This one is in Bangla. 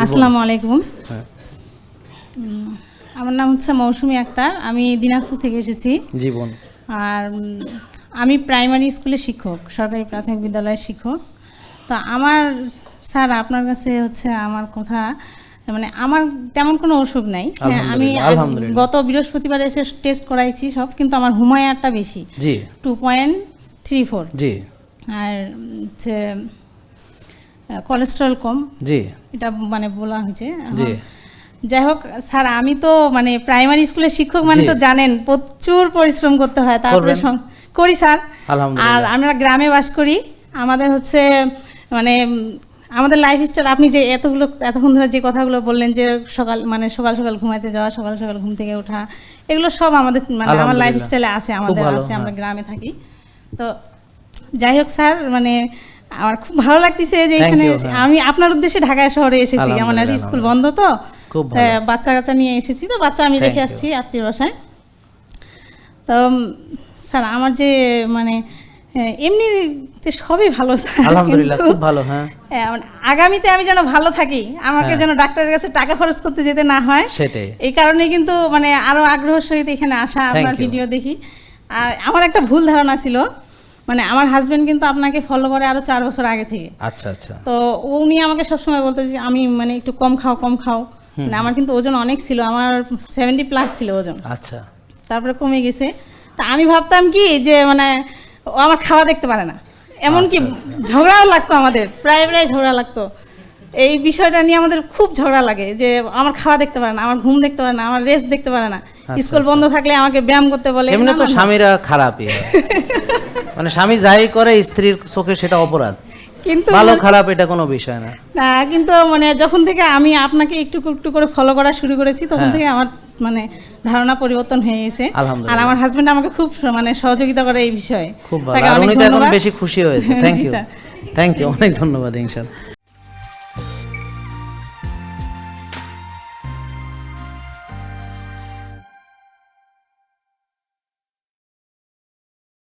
আসসালামু আলাইকুম। হ্যাঁ। আমার নাম হচ্ছে মৌসুমী আক্তার। আমি দিনাজপুর থেকে এসেছি। জীবন আর আমি প্রাইমারি স্কুলে শিক্ষক সরকারি প্রাথমিক বিদ্যালয়ের শিক্ষক। তো আমার স্যার আপনার কাছে হচ্ছে আমার কথা মানে আমার তেমন কোনো অসুখ নাই। হ্যাঁ আমি। গত বৃহস্পতিবার এসে টেস্ট করাইছি সব কিন্তু আমার হুমায়ারটা বেশি। Two point three four G. আর হচ্ছে কোলেস্ট্রল কম। জি। এটা মানে বলা হয়েছে। জি। যাই হোক স্যার আমি তো মানে প্রাইমারি স্কুলের শিক্ষক মানে তো জানেন প্রচুর পরিশ্রম করতে হয় তারপরে করি স্যার। আর আমরা গ্রামে বাস করি। আমাদের হচ্ছে মানে আমাদের লাইফ স্টাইল আপনি যে এতগুলো এতক্ষণ ধরে যে কথাগুলো বললেন যে সকাল মানে সকাল সকাল ঘুমাইতে যাওয়া সকাল সকাল ঘুম থেকে ওঠা এগুলো সব আমাদের মানে আমার লাইফ স্টাইলে আছে আমাদের আছে আমরা হ্যাঁ। গ্রামে থাকি। তো যাই হোক স্যার মানে আমার খুব ভালো লাগতেছে যে এখানে হ্যাঁ। আমি আপনার উদ্দেশ্যে ঢাকা শহরে এসেছি। আমার আলহামদুলিল্লাহ, স্কুল বন্ধ তো। বাচ্চা কাচ্চা নিয়ে এসেছি তো বাচ্চা আমি রেখে আসছি আত্মীয় বাসায়। তো স্যার আমার যে মানে এমনিতে সবই ভালো আলহামদুলিল্লাহ খুব ভালো হ্যাঁ। আগামীতে আমি যেন ভালো থাকি আমাকে হ্যাঁ। যেন ডাক্তারের কাছে টাকা খরচ করতে যেতে না হয় সেটাই। এই কারণে কিন্তু মানে আরও আগ্রহের সহিত এখানে আসা আপনার ভিডিও দেখি। আর আমার একটা ভুল ধারণা ছিল মানে আমার হাজবেন্ড কিন্তু আপনাকে ফলো করে আরও চার বছর আগে থেকে। আচ্ছা আচ্ছা। তো উনি আমাকে সবসময় বলতো যে আমি মানে একটু কম খাও কম খাও। মানে আমার কিন্তু ওজন অনেক ছিল আমার সেভেন্টি প্লাস ছিল ওজন। আচ্ছা। তারপরে কমে গেছে। তা আমি ভাবতাম কি যে মানে ও আমার খাওয়া দেখতে পারে না। এমনকি ঝগড়াও লাগতো আমাদের প্রায় প্রায় ঝগড়া লাগতো। এই বিষয়টা নিয়ে আমাদের খুব ঝগড়া লাগে যে আমার খাওয়া দেখতে পারে না আমার ঘুম দেখতে পারে না আমার রেস্ট দেখতে পারে না। স্কুল বন্ধ থাকলে আমাকে ব্যায়াম করতে বলে এমনি তো স্বামীরা খারাপই। মানে স্বামী যাই করে স্ত্রীর চোখে সেটা অপরাধ। কিন্তু ভালো খারাপ এটা কোনো বিষয় না। না কিন্তু মানে যখন থেকে আমি আপনাকে একটু একটু করে ফলো করা শুরু করেছি তখন হ্যাঁ। থেকে আমার মানে ধারণা পরিবর্তন হয়ে গেছে। আর আমার হাজবেন্ড আমাকে খুব মানে সহযোগিতা করে এই বিষয়ে। খুব ভালো। উনি তো এখন। বেশি খুশি হয়েছে। থ্যাংক ইউ থ্যাংক ইউ অনেক ধন্যবাদ ইনশাল্লাহ।